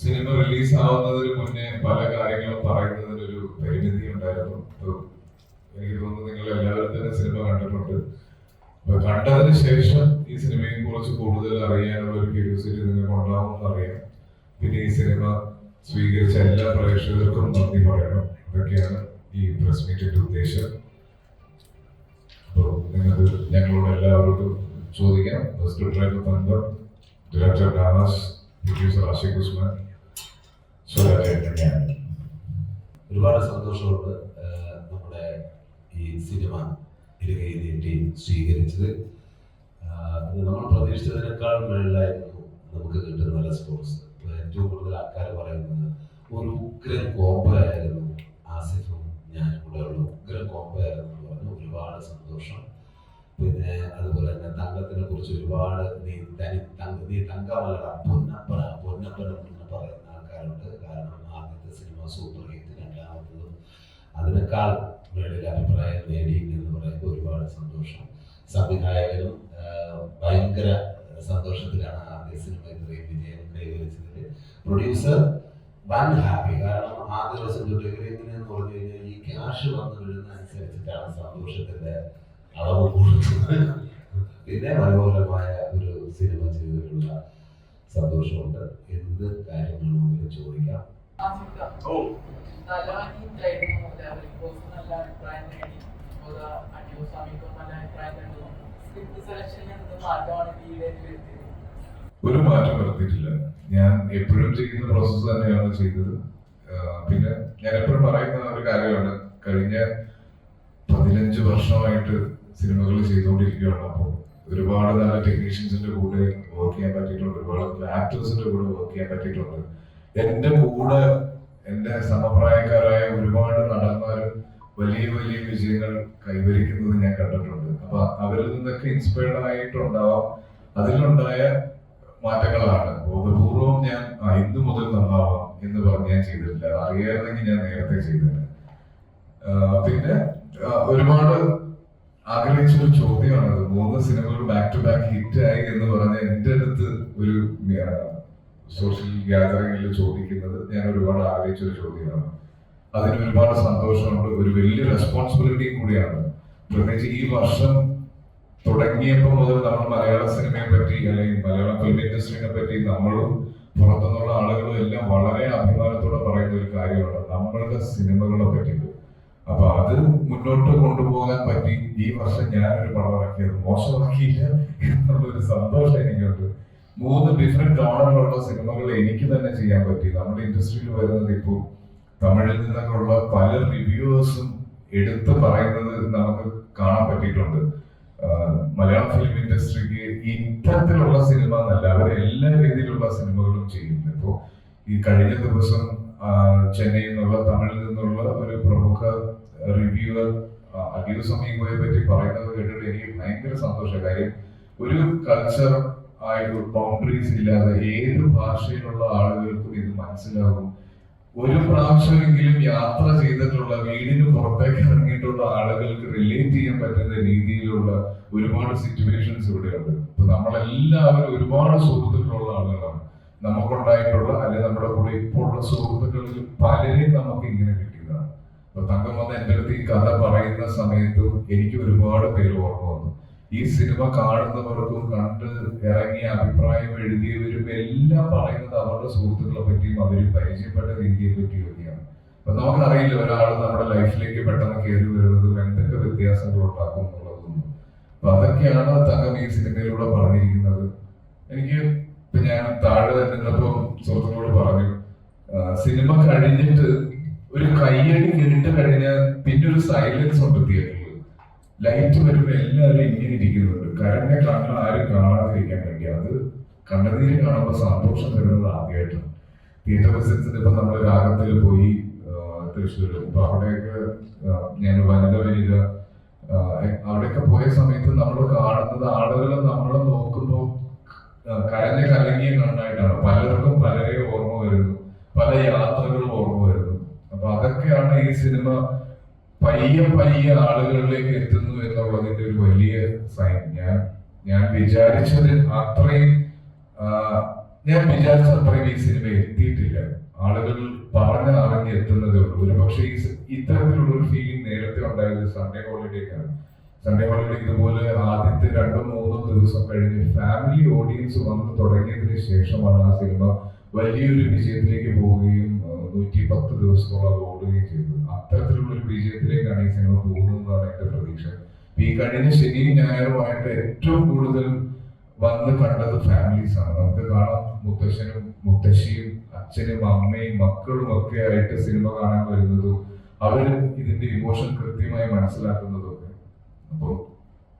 Cinema release ആവുന്നതിന് മുന്നേ പല കാര്യങ്ങളും പറയുന്നതിന് ഒരു പരിമിതി ഉണ്ടായിരുന്നു. എനിക്ക് തോന്നുന്നു നിങ്ങൾ എല്ലാവരും തന്നെ സിനിമ കണ്ടിട്ടുണ്ട്. അപ്പൊ കണ്ടതിന് ശേഷം ഈ സിനിമയെ കുറിച്ച് കൂടുതൽ അറിയാനുള്ള ഒരു ക്യൂരിയോസിറ്റി നിങ്ങൾക്ക് ഉണ്ടാവുമെന്ന് അറിയാം. പിന്നെ ഈ സിനിമ സ്വീകരിച്ച എല്ലാ പ്രേക്ഷകർക്കും നന്ദി പറയണം. അതൊക്കെയാണ് ഈ പ്രസ് മീറ്റിന്റെ ഉദ്ദേശം. അപ്പോൾ നിങ്ങൾക്ക് ഞങ്ങളോട് എല്ലാവരോടും ചോദിക്കാം. First driver Thankam director Danas producer Ashiq Usman ഒരുപാട് സന്തോഷമുണ്ട് നമ്മുടെ ഈ സിനിമ ഇരുകൈ സ്വീകരിച്ചത്. നമ്മൾ പ്രതീക്ഷിച്ചതിനേക്കാൾ മേളിലായിരുന്നു നമുക്ക് കിട്ടുന്ന റെസ്പോൺസ് ഏറ്റവും കൂടുതൽ ആൾക്കാർ പറയുന്നത് ഒരു ഉഗ്രം കോംബോ ആയിരുന്നു ആസിഫും ഞാനും കൂടെ ഉള്ള. ഉഗ്രൻ കോംബോ ആയിരുന്നു എന്ന് പറഞ്ഞു ഒരുപാട് സന്തോഷം. പിന്നെ തങ്കത്തിനെ കുറിച്ച് ഒരുപാട് നീ തനി തങ്ക നീ തങ്കമല്ലട പൊന്നപ്പന പൊന്നപ്പന എന്ന് പറയുന്ന ആൾക്കാരുണ്ട്. കാരണം ആദ്യത്തെ സിനിമ സൂപ്പർ ഹിറ്റ് രണ്ടാമത്തതും അതിനേക്കാൾ മേളിൽ അഭിപ്രായം നേടി എന്ന് പറയുമ്പോൾ ഒരുപാട് സന്തോഷം. സംവിധായകനും ഭയങ്കര സന്തോഷത്തിലാണ് ആദ്യ സിനിമ ഇത്രയും വിജയം കൈവരിച്ചതിൽ പ്രൊഡ്യൂസർ വൺ ഹാപ്പി. കാരണം ആദ്യ ദിവസം തൊട്ട് എങ്ങനെയെന്ന് പറഞ്ഞു കഴിഞ്ഞാൽ ഈ ക്യാഷ് വന്നു വരുന്ന അനുസരിച്ചിട്ടാണ് സന്തോഷത്തിന്റെ അളവ് കൂടുന്നത്. പിന്നെ മനോഹരമായ ഒരു സിനിമ ചെയ്തിട്ടുള്ള സന്തോഷമുണ്ട്. എന്ത് കാര്യങ്ങളും വേണമെങ്കിലും ചോദിക്കാം. ഓ. നല്ല അഭിപ്രായം നേടി അടിയോ സമീപം നല്ല അഭിപ്രായം നേടുന്നു സ്ക്രിപ്റ്റ് സെലക്ഷനിൽ എന്ത് മാറ്റമാണ് ലീഡേറ്റ് വരുത്തിയത്? ഒരു മാറ്റം വരുത്തിയിട്ടില്ല. ഞാൻ എപ്പോഴും ചെയ്യുന്ന പ്രോസസ് തന്നെയാണ് ചെയ്തത്. പിന്നെ ഞാൻ എപ്പോഴും പറയുന്ന ഒരു കാര്യമാണ്. കഴിഞ്ഞ പതിനഞ്ച് വർഷമായിട്ട് സിനിമകൾ ചെയ്തുകൊണ്ടിരിക്കുകയാണ് അപ്പോൾ ഒരുപാട് നല്ല ടെക്നീഷ്യൻസിന്റെ കൂടെ വർക്ക് ചെയ്യാൻ പറ്റിയിട്ടുണ്ട്. ഒരുപാട് ആക്ടേഴ്സിന്റെ കൂടെ വർക്ക് ചെയ്യാൻ പറ്റിയിട്ടുണ്ട്. എന്റെ കൂടെ എന്റെ സമപ്രായക്കാരായ ഒരുപാട് നടന്മാരും വലിയ വലിയ വിജയങ്ങൾ കൈവരിക്കുന്നത് ഞാൻ കണ്ടിട്ടുണ്ട്. അപ്പൊ അവരിൽ നിന്നൊക്കെ ഇൻസ്പയർഡ് ആയിട്ടുണ്ടാവാം. അതിലുണ്ടായ മാറ്റങ്ങളാണ്. ബോധപൂർവം ഞാൻ ഇന്ന് മുതൽ നന്നാവാം എന്ന് പറഞ്ഞ് ഞാൻ ചെയ്തിട്ടില്ല. അറിയാമെങ്കിൽ ഞാൻ നേരത്തെ ചെയ്തത് പിന്നെ ഒരുപാട് ആഗ്രഹിച്ച ഒരു ചോദ്യമാണത്. മൂന്ന് സിനിമകൾ ബാക്ക് ടു ബാക്ക് ഹിറ്റ് ആയി എന്ന് പറഞ്ഞ എന്റെ അടുത്ത് ഒരു സോഷ്യൽ ഗ്യാതറിംഗിൽ ചോദിക്കുന്നത് ഞാൻ ഒരുപാട് ആഗ്രഹിച്ച ഒരു ചോദ്യമാണ്. അതിന് ഒരുപാട് സന്തോഷമുണ്ട്. ഒരു വലിയ റെസ്പോൺസിബിലിറ്റിയും കൂടിയാണ്. പ്രത്യേകിച്ച് ഈ വർഷം തുടങ്ങിയപ്പോൾ മുതൽ നമ്മൾ മലയാള സിനിമയെ പറ്റി അല്ലെങ്കിൽ മലയാള ഫിലിം ഇൻഡസ്ട്രീനെ പറ്റി നമ്മളും പുറത്തുനിന്നുള്ള ആളുകളും എല്ലാം വളരെ അഭിമാനത്തോടെ പറയുന്ന ഒരു കാര്യമാണ്. നമ്മളുടെ സിനിമകളെ അപ്പൊ അത് മുന്നോട്ട് കൊണ്ടുപോകാൻ പറ്റി. ഈ വർഷം ഞാനൊരു പടം ഇറക്കിയത് മോശമാക്കിയില്ല എന്നുള്ളൊരു സന്തോഷം എനിക്കുണ്ട്. മൂന്ന് ഡിഫറെന്റ് ജോണറിലുള്ള സിനിമകൾ എനിക്ക് തന്നെ ചെയ്യാൻ പറ്റി. നമ്മുടെ ഇൻഡസ്ട്രിയിൽ വരുന്നത് ഇപ്പോൾ തമിഴിൽ നിന്നൊക്കെയുള്ള പല റിവ്യൂവേഴ്സും എടുത്ത് പറയുന്നത് നമുക്ക് കാണാൻ പറ്റിയിട്ടുണ്ട്. മലയാള ഫിലിം ഇൻഡസ്ട്രിക്ക് ഇത്തരത്തിലുള്ള സിനിമ എന്നല്ല അവർ എല്ലാ രീതിയിലുള്ള സിനിമകളും ചെയ്യുന്നു ഇപ്പോൾ ഈ കഴിഞ്ഞ ദിവസം ചെന്നൈയിൽ നിന്നുള്ള തമിഴിൽ നിന്നുള്ള ഒരു പ്രമുഖ റിവ്യൂവർ അടിയു സമീപയെ പറ്റി പറയുന്നത് കേട്ടിട്ട് എനിക്ക് ഭയങ്കര സന്തോഷം കാര്യം ഒരു കൾച്ചർ ആയിട്ട് ബൗണ്ടറീസ് ഇല്ലാതെ ഏത് ഭാഷയിലുള്ള ആളുകൾക്കും ഇത് മനസ്സിലാകും ഒരു പ്രാവശ്യമെങ്കിലും യാത്ര ചെയ്തിട്ടുള്ള വീടിന് പുറത്തേക്ക് ഇറങ്ങിയിട്ടുള്ള ആളുകൾക്ക് റിലേറ്റ് ചെയ്യാൻ പറ്റുന്ന രീതിയിലുള്ള ഒരുപാട് സിറ്റുവേഷൻസ് ഇവിടെയുണ്ട്. ഇപ്പൊ നമ്മളെല്ലാവരും ഒരുപാട് സുഹൃത്തുക്കളുള്ള ആളുകളാണ്. നമുക്കുണ്ടായിട്ടുള്ള അല്ലെങ്കിൽ നമ്മുടെ കൂടെ ഇപ്പോഴുള്ള സുഹൃത്തുക്കളിൽ പലരെയും നമുക്ക് ഇങ്ങനെ കിട്ടിയതാണ് അപ്പൊ തങ്കം വന്ന് എന്റെ അടുത്ത് ഈ കഥ പറയുന്ന സമയത്തും എനിക്ക് ഒരുപാട് പേര് ഓർമ്മ വന്നു. ഈ സിനിമ കാണുന്നവർക്കും കണ്ട് ഇറങ്ങിയ അഭിപ്രായം എഴുതിയവരും എല്ലാം പറയുന്നത് അവരുടെ സുഹൃത്തുക്കളെ പറ്റിയും അവർ പരിചയപ്പെട്ട രീതിയെ പറ്റിയും ഒക്കെയാണ്. അപ്പൊ നമുക്കറിയില്ല ഒരാൾ നമ്മുടെ ലൈഫിലേക്ക് പെട്ടെന്ന് കയറി വരുന്നതും എന്തൊക്കെ വ്യത്യാസങ്ങൾ ഉണ്ടാക്കും എന്നുള്ളതും. അപ്പൊ അതൊക്കെയാണ് തങ്കം ഈ സിനിമയിലൂടെ പറഞ്ഞിരിക്കുന്നത്. എനിക്ക് ഇപ്പൊ ഞാൻ താഴെ തന്നെ നിന്നപ്പം സുഹൃത്തുക്കളോട് പറഞ്ഞു സിനിമ കഴിഞ്ഞിട്ട് ഒരു കയ്യടി കേട്ട് കഴിഞ്ഞാൽ പിന്നെ ഒരു സൈലൻസ് ഉണ്ട് തിയേറ്ററിൽ ലൈറ്റ് വരുമ്പോൾ എല്ലാവരും ഇങ്ങനെ ഇരിക്കുന്നുണ്ട്. കരഞ്ഞ കണ്ണ് ആരും കാണാതിരിക്കാൻ വേണ്ടി. അത് കണ്ണുനീര് കാണുമ്പോൾ സന്തോഷം വരുന്നത് ആദ്യമായിട്ടാണ് തിയേറ്റർ ബിസിനസിന് ഇപ്പൊ നമ്മൾ രാഗത്തിൽ പോയി തൃശ്ശൂർ അപ്പൊ അവിടെയൊക്കെ ഞാൻ വനിത ആ, അവിടെയൊക്കെ പോയ സമയത്ത് നമ്മൾ കാണുന്നത് ആളുകൾ നമ്മളെ നോക്കുമ്പോൾ കരഞ്ഞ കലങ്ങിയ കണ്ണായിട്ടാണ്. പലർക്കും പലരെ ഓർമ്മ വരുന്നു. പല യാത്രകളും ഓർമ്മ വരുന്നു അപ്പൊ അതൊക്കെയാണ് ഈ സിനിമ പയ്യ പയ്യ ആളുകളിലേക്ക് എത്തുന്നു എന്നുള്ളതിന്റെ ഒരു വലിയ സൈൻ ഞാൻ ഞാൻ വിചാരിച്ചത് അത്രയും ഞാൻ വിചാരിച്ച അത്രയും ഈ സിനിമ എത്തിയിട്ടില്ല. ആളുകൾ പറഞ്ഞ് എത്തുന്നതേ ഉള്ളൂ. ഒരു പക്ഷേ ഈ ഇത്തരത്തിലുള്ള ഒരു ഫീലിംഗ് നേരത്തെ ഉണ്ടായത് സൺഡേ ഹോളിഡേക്കാണ് സൺഡേ ഹോളിഡേ ഇതുപോലെ ആദ്യത്തെ രണ്ടോ മൂന്നോ ദിവസം കഴിഞ്ഞ് ഫാമിലി ഓഡിയൻസ് വന്ന് തുടങ്ങിയതിന് ശേഷമാണ് ആ സിനിമ വലിയൊരു വിജയത്തിലേക്ക് പോവുകയും നൂറ്റി പത്ത് ദിവസത്തോളം അത് ഓടുകയും ചെയ്തു. അത്തരത്തിലുള്ള ഒരു വിജയത്തിലേക്കാണ് ഈ സിനിമ പോകുന്നതെന്നാണ് എന്റെ പ്രതീക്ഷ. ഈ കഴിഞ്ഞ ശനിയും ഞായറുമായിട്ട് ഏറ്റവും കൂടുതൽ വന്ന് കണ്ടത് ഫാമിലീസ് ആണ്. നമുക്ക് കാണാം മുത്തശ്ശനും മുത്തശ്ശിയും അച്ഛനും അമ്മയും മക്കളും ഒക്കെ ആയിട്ട് സിനിമ കാണാൻ വരുന്നതും അവർ ഇതിന്റെ ഇമോഷൻ കൃത്യമായി മനസ്സിലാക്കുന്നതും ഒക്കെ. അപ്പോൾ